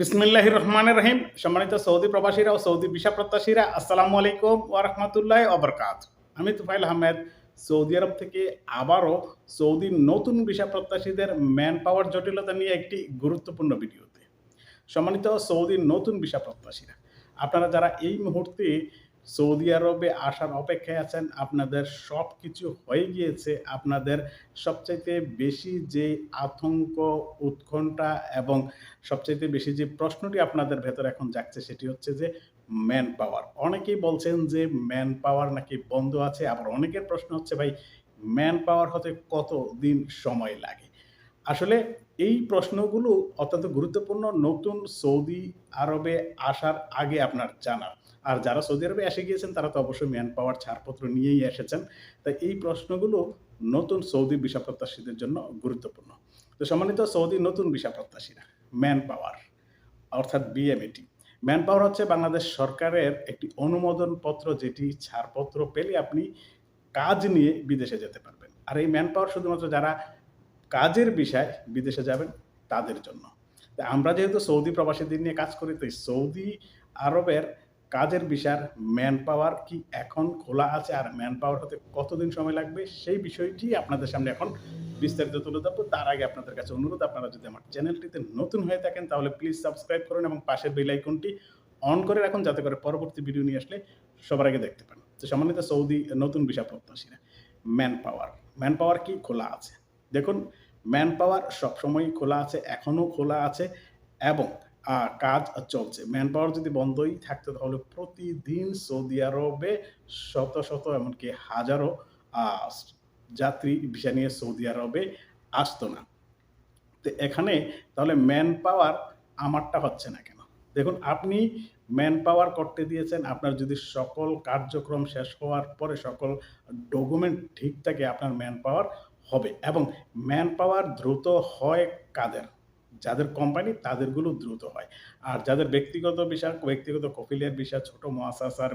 বিসমিল্লাহ রহমান রহিম। সম্মানিত সৌদি প্রবাসীরা ও সৌদি ভিসা প্রত্যাশীরা, আসসালামু আলাইকুম ওরহমতুল্লাহ অবরকাত আমি তুফাইল আহমেদ, সৌদি আরব থেকে আবারও সৌদি নতুন ভিসা প্রত্যাশীদের ম্যান পাওয়ার জটিলতা নিয়ে একটি গুরুত্বপূর্ণ ভিডিওতে। সম্মানিত সৌদি নতুন ভিসা প্রত্যাশীরা, আপনারা যারা এই মুহূর্তে সৌদি আরবে আসার অপেক্ষায় আছেন। আপনাদের সব কিছু হয়ে গিয়েছে। আপনাদের সবচাইতে বেশি যে আতঙ্ক, উৎকণ্ঠা এবং সবচাইতে বেশি যে প্রশ্নটি আপনাদের ভেতরে এখন জাগছে সেটি হচ্ছে যে ম্যান পাওয়ার অনেকেই বলছেন যে ম্যান পাওয়ার নাকি বন্ধ আছে। আবার অনেকের প্রশ্ন হচ্ছে, ভাই ম্যান পাওয়ার হতে কত দিন সময় লাগে? আসলে এই প্রশ্নগুলো অত্যন্ত গুরুত্বপূর্ণ। নতুন সৌদি আরবে আসার আগে আপনার জানা আর যারা সৌদি আরবে এসে গিয়েছেন, তারা তো অবশ্যই ম্যান পাওয়ার ছাড়পত্র নিয়েই এসেছেন। তাই এই প্রশ্নগুলো নতুন সৌদি ভিসা প্রত্যাশীদের জন্য গুরুত্বপূর্ণ। তো সম্মানিত সৌদি নতুন ভিসা প্রত্যাশীরা ম্যান পাওয়ার অর্থাৎ বিএমএটি ম্যান পাওয়ার হচ্ছে বাংলাদেশ সরকারের একটি অনুমোদন পত্র যেটি ছাড়পত্র পেলে আপনি কাজ নিয়ে বিদেশে যেতে পারবেন। আর এই ম্যান পাওয়ার শুধুমাত্র যারা কাজের বিষয় বিদেশে যাবেন, তাদের জন্য। আমরা যেহেতু সৌদি প্রবাসীদের নিয়ে কাজ করি, তাই সৌদি আরবের কাজের বিষয়ের ম্যান পাওয়ার কি এখন খোলা আছে আর ম্যান পাওয়ার হতে কতদিন সময় লাগবে সেই বিষয়টি আপনাদের সামনে এখন বিস্তারিত তুলে ধরবো। তার আগে আপনাদের কাছে অনুরোধ, আপনারা যদি আমার চ্যানেলটিতে নতুন হয়ে থাকেন তাহলে প্লিজ সাবস্ক্রাইব করুন এবং পাশের বেল আইকনটি অন করে রাখুন যাতে করে পরবর্তী ভিডিও নিয়ে আসলে সবার আগে দেখতে পান। তো সম্মানিত সৌদি নতুন বিষয় প্রত্যাশীরা ম্যান পাওয়ার ম্যান পাওয়ার কি খোলা আছে? দেখুন ম্যান পাওয়ার সবসময়ই খোলা আছে, এখনও খোলা আছে এবং কাজ চলছে। ম্যান পাওয়ার যদি বন্ধই থাকতো তাহলে প্রতিদিন সৌদি আরবে শত শত, এমনকি হাজারো যাত্রী ভিসা নিয়ে সৌদি আরবে আসতো না। তো এখানে তাহলে ম্যান পাওয়ার আমারটা হচ্ছে না কেন? দেখুন, আপনি ম্যান পাওয়ার করতে দিয়েছেন, আপনার যদি সকল কার্যক্রম শেষ হওয়ার পরে সকল ডকুমেন্ট ঠিক থাকে, আপনার ম্যান পাওয়ার হবে। এবং ম্যান পাওয়ার দ্রুত হয় কাদের? যাদের কোম্পানি তাদেরগুলো দ্রুত হয়। আর যাদের ব্যক্তিগত বিষয় ব্যক্তিগত কপিলের বিষয় ছোট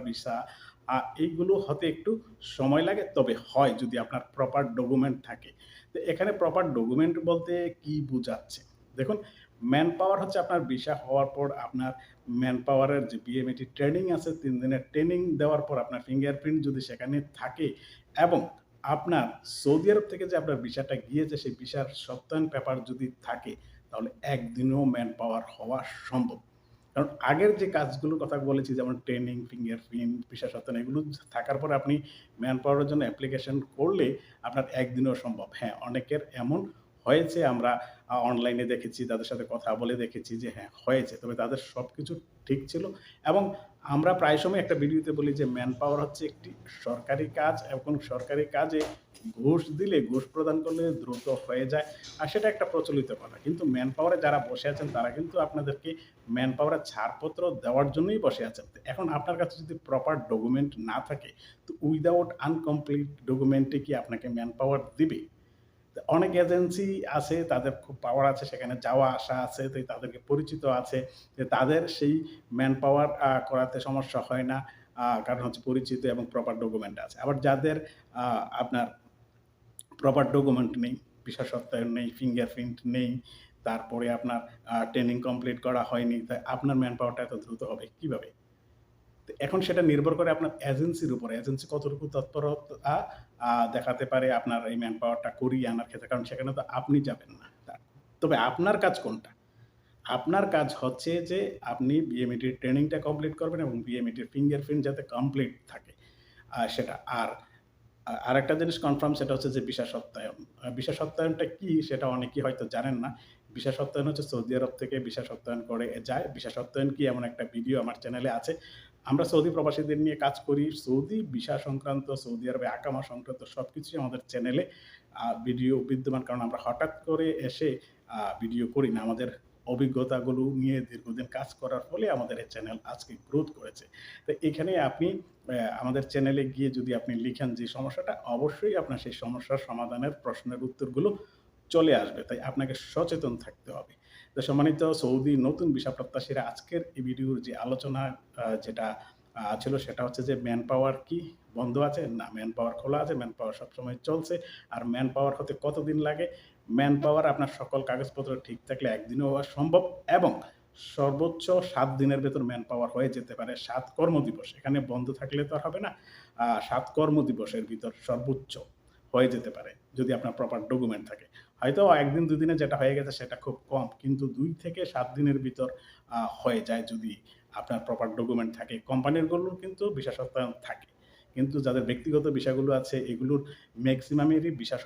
বিষয় আহ, এইগুলো হতে একটু সময় লাগে তবে হয় যদি আপনার প্রপার ডকুমেন্ট থাকে। তো এখানে প্রপার ডকুমেন্ট বলতে কি বোঝাচ্ছে? দেখুন ম্যান পাওয়ার হচ্ছে আপনার ভিসা হওয়ার পর আপনার ম্যান পাওয়ারের যে বিএমএটি ট্রেনিং আছে তিন দিনের ট্রেনিং দেওয়ার পর আপনার ফিঙ্গারপ্রিন্ট যদি সেখানে থাকে এবং আপনার সৌদি আরব থেকে যে আপনার ভিসাটা গিয়েছে সেই ভিসার সত্যায়ন পেপার যদি থাকে তাহলে একদিনেও ম্যান পাওয়ার হওয়া সম্ভব। কারণ আগের যে কাজগুলোর কথা বলেছি, যেমন ট্রেনিং ফিঙ্গারপ্রিন্ট সত্যায়ন এগুলো থাকার পর আপনি ম্যান পাওয়ারের জন্য অ্যাপ্লিকেশন করলে আপনার একদিনেও সম্ভব। হ্যাঁ অনেকের এমন হয়েছে, আমরা অনলাইনে দেখেছি, তাদের সাথে কথা বলে দেখেছি যে হ্যাঁ হয়েছে। তবে তাদের সব কিছু ঠিক ছিল এবং আমরা প্রায় সময় একটা ভিডিওতে বলি যে ম্যান পাওয়ার হচ্ছে একটি সরকারি কাজ এবং সরকারি কাজে ঘুষ দিলে ঘুষ প্রদান করলে দ্রুত হয়ে যায় আর সেটা একটা প্রচলিত কথা। কিন্তু ম্যান পাওয়ারে যারা বসে আছেন, তারা কিন্তু আপনাদেরকে ম্যান পাওয়ারের ছাড়পত্র দেওয়ার জন্যই বসে আছেন। এখন আপনার কাছে যদি প্রপার ডকুমেন্ট না থাকে, তো উইদাউট আনকমপ্লিট ডকুমেন্টে কি আপনাকে ম্যান পাওয়ার দিবে? অনেক এজেন্সি আছে, তাদের খুব পাওয়ার আছে, সেখানে যাওয়া, আসা আছে, তো তাদেরকে পরিচিত আছে, যে তাদের সেই ম্যান পাওয়ার করাতে সমস্যা হয় না কারণ হচ্ছে পরিচিত এবং প্রপার ডকুমেন্ট আছে। আবার যাদের আপনার প্রপার ডকুমেন্ট নেই সত্যায়ন নেই ফিঙ্গারপ্রিন্ট নেই, তারপরে আপনার ট্রেনিং কমপ্লিট করা হয়নি তাই আপনার ম্যান পাওয়ারটা এত দ্রুত হবে কীভাবে? এখন সেটা নির্ভর করে আপনার এজেন্সির উপরে। এজেন্সি কতটুকু তৎপরতা দেখাতে পারে আপনার এই ম্যান পাওয়ারটা করিয়ে আনার ক্ষেত্রে, কারণ সেখানে তো আপনি যাবেন না। তবে আপনার কাজ কোনটা? আপনার কাজ হচ্ছে যে আপনি বিএমইটির ট্রেনিংটা কমপ্লিট করবেন এবং বিএমইটির ফিঙ্গারপ্রিন্ট যাতে কমপ্লিট থাকে। আর সেটা, আর আরেকটা জিনিস কনফার্ম সেটা হচ্ছে যে ভিসা সত্যায়ন ভিসা সত্যায়নটা কি সেটা অনেকেই হয়তো জানেন না। ভিসা সত্যায়ন হচ্ছে, সৌদি আরব থেকে ভিসা সত্যায়ন করে যায়। ভিসা সত্যায়ন কি এমন একটা ভিডিও আমার চ্যানেলে আছে। আমরা সৌদি প্রবাসীদের নিয়ে কাজ করি। সৌদি ভিসা সংক্রান্ত, সৌদি আরবে আকামা সংক্রান্ত সব কিছুই আমাদের চ্যানেলে ভিডিও বিদ্যমান। কারণ আমরা হঠাৎ করে এসে ভিডিও করি না। আমাদের অভিজ্ঞতাগুলো নিয়ে দীর্ঘদিন কাজ করার ফলে আমাদের এই চ্যানেল আজকে গ্রোথ করেছে। তো এখানে আপনি আমাদের চ্যানেলে গিয়ে যদি আপনি লিখেন যে সমস্যাটা, অবশ্যই আপনার সেই সমস্যার সমাধানের প্রশ্নের উত্তরগুলো চলে আসবে, তাই আপনাকে সচেতন থাকতে হবে। সম্মানিত সৌদি নতুন ভিসা প্রত্যাশীরা আজকের এই ভিডিওর যে আলোচনা যেটা ছিল সেটা হচ্ছে যে ম্যান পাওয়ার কি বন্ধ আছে? না ম্যান পাওয়ার খোলা আছে ম্যান পাওয়ার সবসময় চলছে। আর ম্যান পাওয়ার হতে কতদিন লাগে? ম্যান পাওয়ার আপনার সকল কাগজপত্র ঠিক থাকলে একদিনও হওয়া সম্ভব এবং সর্বোচ্চ সাত দিনের ভেতর ম্যান পাওয়ার হয়ে যেতে পারে সাত কর্মদিবস। এখানে বন্ধ থাকলে তো আর হবে না। সাত কর্মদিবসের ভিতর সর্বোচ্চ হয়ে যেতে পারে যদি আপনার প্রপার ডকুমেন্ট থাকে। হয়তো একদিন দুদিনে যেটা হয়ে গেছে সেটা খুব কম, কিন্তু দুই থেকে সাত দিনের ভিতর হয়ে যায় যদি আপনার প্রপার ডকুমেন্ট থাকে। কোম্পানিরগুলোর কিন্তু ভিসা থাকে, কিন্তু যাদের ব্যক্তিগত বিষয়গুলো আছে এগুলোর ম্যাক্সিমামেরই ভিসা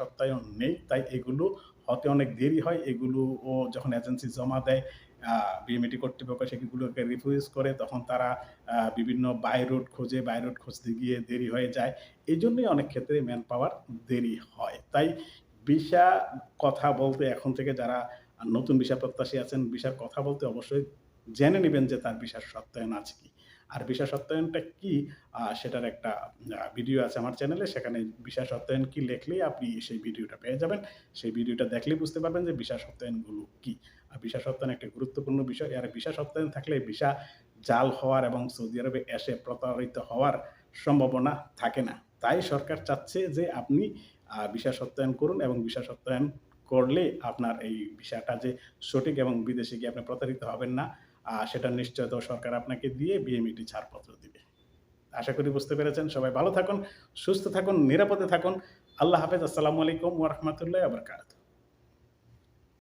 নেই, তাই এগুলো হতে অনেক দেরি হয়। এগুলো ও যখন এজেন্সি জমা দেয় বিএমএটি কর্তৃপক্ষ সেগুলোকে রিফিউজ করে, তখন তারা বিভিন্ন বাই রোড খোঁজে বাই রোড খুঁজতে গিয়ে দেরি হয়ে যায়। এই জন্যই অনেক ক্ষেত্রে ম্যান পাওয়ার দেরি হয়। তাই ভিসা কথা বলতে এখন থেকে যারা নতুন ভিসা প্রত্যাশী আছেন, ভিসার কথা বলতে অবশ্যই জেনে নেবেন যে তার ভিসার সত্যায়ন আছে কি। আর ভিসা সত্যায়নটা কি সেটার একটা ভিডিও আছে আমার চ্যানেলে সেখানে ভিসা সত্যায়ন কি লেখলেই আপনি সেই ভিডিওটা পেয়ে যাবেন। সেই ভিডিওটা দেখলেই বুঝতে পারবেন যে ভিসা সত্যায়নগুলো কি। আর ভিসা সত্যায়ন একটা গুরুত্বপূর্ণ বিষয়, আর ভিসা সত্যায়ন থাকলে ভিসা জাল হওয়ার এবং সৌদি আরবে এসে প্রতারিত হওয়ার সম্ভাবনা থাকে না। তাই সরকার চাচ্ছে যে আপনি ভিসা সত্যায়ন করুন এবং ভিসা সত্যায়ন করলে আপনার এই বিষয়টা যে সঠিক এবং বিদেশে গিয়ে আপনি প্রতারিত হবেন না সেটা নিশ্চয়তা সরকার আপনাকে দিয়ে বিএমইটি ছাড়পত্র দিবে। আশা করি বুঝতে পেরেছেন, সবাই ভালো থাকুন, সুস্থ থাকুন, নিরাপদে থাকুন। আল্লাহ হাফেজ, আসসালামু আলাইকুম ওরহমতুল্লাহ আবরকাত